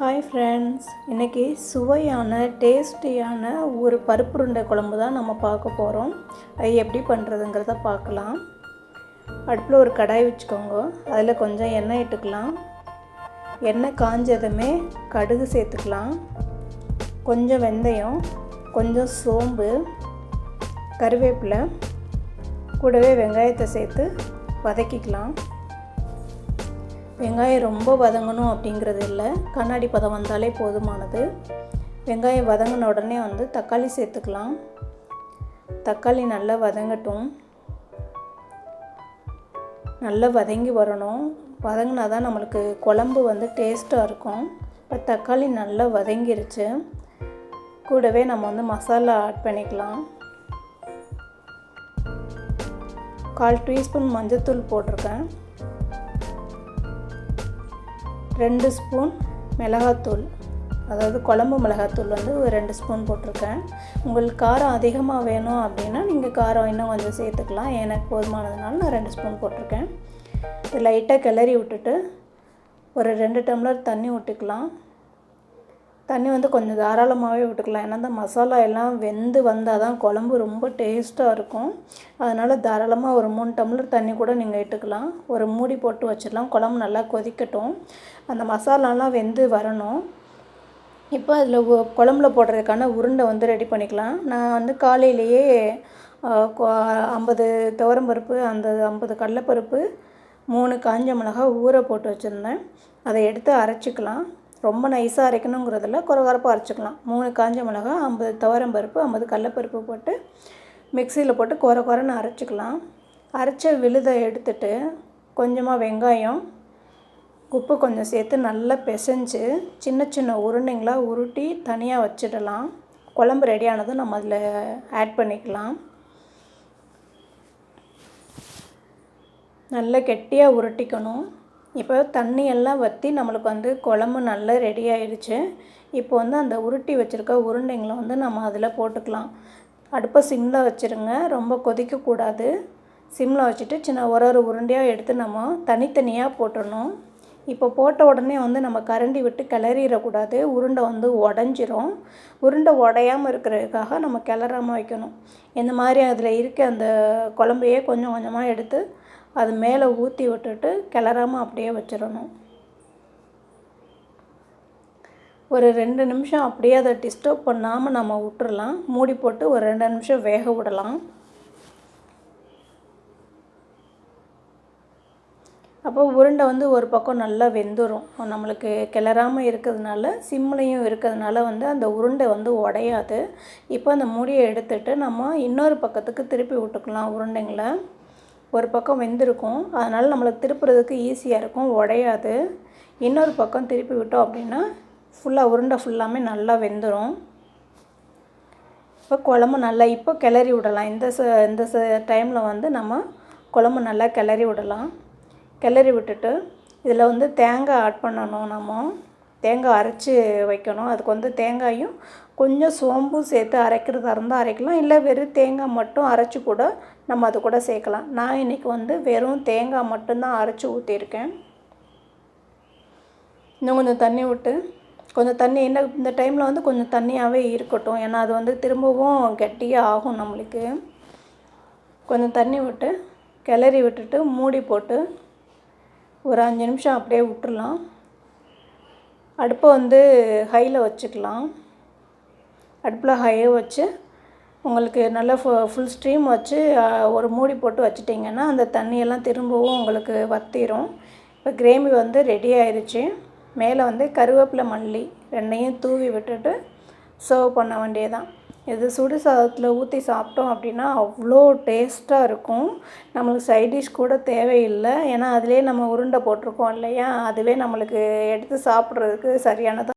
Hi friends இன்றைக்கி சுவையான டேஸ்டியான ஒரு பருப்புருண்டை குழம்பு தான் நம்ம பார்க்க போகிறோம் அது எப்படி பண்ணுறதுங்கிறத பார்க்கலாம். அடுப்பில் ஒரு கடாய் வச்சுக்கோங்க. அதில் கொஞ்சம் எண்ணெய் இட்டுக்கலாம். எண்ணெய் காஞ்சதுமே கடுகு சேர்த்துக்கலாம். கொஞ்சம் வெந்தயம் கொஞ்சம் சோம்பு கருவேப்பிலை கூடவே வெங்காயத்தை சேர்த்து வதக்கிக்கலாம். வெங்காயம் ரொம்ப வதங்கணும் அப்படிங்கிறது இல்லை. கண்ணாடி பதம் வந்தாலே போதுமானது. வெங்காயம் வதங்கின உடனே வந்து தக்காளி சேர்த்துக்கலாம். தக்காளி நல்லா வதங்கட்டும். நல்லா வதங்கி வரணும். வதங்கினா தான் நம்மளுக்கு குழம்பு வந்து டேஸ்ட்டாக இருக்கும். இப்போ தக்காளி நல்லா வதங்கிருச்சு. கூடவே நம்ம வந்து மசாலா ஆட் பண்ணிக்கலாம். கால் டீஸ்பூன் மஞ்சத்தூள் போட்டிருக்கேன். ரெண்டு ஸ்பூன் மிளகாத்தூள் அதாவது குழம்பு மிளகாத்தூள் வந்து ஒரு ரெண்டு ஸ்பூன் போட்டிருக்கேன். உங்களுக்கு காரம் அதிகமாக வேணும் அப்படின்னா நீங்கள் காரம் இன்னும் கொஞ்சம் சேர்த்துக்கலாம். எனக்கு போதுமானதுனால நான் ரெண்டு ஸ்பூன் போட்டிருக்கேன். இது லைட்டாக கிளறி விட்டுட்டு ஒரு ரெண்டு டம்ளர் தண்ணி விட்டுக்கலாம் தண்ணி வந்து கொஞ்சம் தாராளமாகவே விட்டுக்கலாம். ஏன்னா அந்த மசாலா எல்லாம் வெந்து வந்தால் தான் குழம்பு ரொம்ப டேஸ்ட்டாக இருக்கும். அதனால் தாராளமாக ஒரு மூணு டம்ளர் தண்ணி கூட நீங்கள் இட்டுக்கலாம். ஒரு மூடி போட்டு வச்சிடலாம். குழம்பு நல்லா கொதிக்கட்டும். அந்த மசாலாலாம் வெந்து வரணும். இப்போ அதில் குழம்புல போடுறதுக்கான உருண்டை வந்து ரெடி பண்ணிக்கலாம். நான் வந்து காலையிலேயே ஐம்பது துவரம்பருப்பு அந்த ஐம்பது கடலைப்பருப்பு மூணு காஞ்ச மிளகா ஊற போட்டு வச்சுருந்தேன். அதை எடுத்து அரைச்சிக்கலாம். ரொம்ப நைஸாக அரைக்கணுங்கிறதில்ல குறகுறப்பாக அரைச்சிக்கலாம். மூணு காஞ்ச மிளகா ஐம்பது துவரம் பருப்பு ஐம்பது கடலப்பருப்பு போட்டு மிக்சியில் போட்டு குற குறன்னு அரைச்சிக்கலாம். அரைச்ச விழுதை எடுத்துட்டு கொஞ்சமாக வெங்காயம் உப்பு கொஞ்சம் சேர்த்து நல்லா பிசைஞ்சு சின்ன சின்ன உருண்டைங்களாக உருட்டி தனியாக வச்சிடலாம். குழம்பு ரெடியானதும் நம்ம அதில் ஆட் பண்ணிக்கலாம். நல்லா கெட்டியாக உருட்டிக்கணும். இப்போ தண்ணி எல்லாம் வற்றி நம்மளுக்கு வந்து குழம்பு நல்லா ரெடி ஆயிடுச்சு. இப்போ வந்து அந்த உருட்டி வச்சுருக்க உருண்டைங்களை வந்து நம்ம அதில் போட்டுக்கலாம். அடுப்பை சிம்மில் வச்சுருங்க. ரொம்ப கொதிக்கக்கூடாது. சிம்மில் வச்சுட்டு சின்ன ஒரு ஒரு உருண்டையாக எடுத்து நம்ம தனித்தனியாக போட்டுடணும் இப்போ போட்ட உடனே வந்து நம்ம கரண்டி விட்டு கிளறிடக்கூடாது. உருண்டை வந்து உடஞ்சிரும். உருண்டை உடையாமல் இருக்கிறதுக்காக நம்ம கிளறாமல் வைக்கணும். இந்த மாதிரி அதில் இருக்க அந்த குழம்பையே கொஞ்சம் கொஞ்சமாக எடுத்து அது மேலே ஊற்றி விட்டுட்டு கிளறாமல் அப்படியே வச்சிடணும். ஒரு ரெண்டு நிமிஷம் அப்படியே அதை டிஸ்டர்ப் பண்ணாமல் நம்ம விட்டுறலாம். மூடி போட்டு ஒரு ரெண்டு நிமிஷம் வேக விடலாம். அப்போ உருண்டை வந்து ஒரு பக்கம் நல்லா வெந்துடும் நம்மளுக்கு கிளறாமல் இருக்கிறதுனால சிம்லையும் இருக்கிறதுனால வந்து அந்த உருண்டை வந்து உடையாது. இப்போ அந்த மூடியை எடுத்துட்டு நம்ம இன்னொரு பக்கத்துக்கு திருப்பி விட்டுக்கலாம் உருண்டைங்களை. ஒரு பக்கம் வெந்திருக்கும். அதனால் நம்மளுக்கு திருப்புறதுக்கு ஈஸியாக இருக்கும். உடையாது. இன்னொரு பக்கம் திருப்பி விட்டோம் அப்படின்னா ஃபுல்லாக உருண்டை ஃபுல்லாமே நல்லா வெந்துடும் இப்போ குழம்பு நல்லா இப்போ கிளறி விடலாம். இந்த ச இந்த ச டைமில் வந்து நம்ம குழம்பு நல்லா கிளறி விடலாம். கிளறி விட்டுட்டு இதில் வந்து தேங்காய் ஆட் பண்ணணும் நம்ம. தேங்காய் அரைச்சி வைக்கணும். அதுக்கு வந்து தேங்காயும் கொஞ்சம் சோம்பும் சேர்த்து அரைக்கிறதா இருந்தால் அரைக்கலாம். இல்லை வெறும் தேங்காய் மட்டும் அரைச்சி கூட நம்ம அது கூட சேர்க்கலாம். நான் இன்றைக்கி வந்து வெறும் தேங்காய் மட்டும்தான் அரைச்சி ஊற்றிருக்கேன் இன்னும் கொஞ்சம் தண்ணி விட்டு கொஞ்சம் தண்ணி என்ன இந்த டைமில் வந்து கொஞ்சம் தண்ணியாகவே இருக்கட்டும். ஏன்னா அது வந்து திரும்பவும் கெட்டியாக ஆகும் நம்மளுக்கு. கொஞ்சம் தண்ணி விட்டு கிளறி விட்டுட்டு மூடி போட்டு ஒரு அஞ்சு நிமிஷம் அப்படியே விட்டுடலாம் அடுப்பை வந்து ஹையில் வச்சுக்கலாம். அடுப்பில் ஹையை வச்சு உங்களுக்கு நல்லா ஃபு ஃபுல் ஸ்ட்ரீம் வச்சு ஒரு மூடி போட்டு வச்சிட்டிங்கன்னா அந்த தண்ணியெல்லாம் திரும்பவும் உங்களுக்கு வத்திரும். இப்போ கிரேவி வந்து ரெடி ஆயிடுச்சு மேலே வந்து கருவேப்பிலை மல்லி ரெண்டையும் தூவி விட்டுட்டு சர்வ் பண்ண வேண்டியதான் இது சுடு சாதத்தில் ஊற்றி சாப்பிட்டோம் அப்படின்னா அவ்வளோ டேஸ்ட்டாக இருக்கும். நம்மளுக்கு சைட் டிஷ் கூட தேவையில்லை. ஏன்னா அதிலே நம்ம உருண்டை போட்டிருக்கோம் இல்லையா? அதுவே நம்மளுக்கு எடுத்து சாப்பிட்றதுக்கு சரியானதாக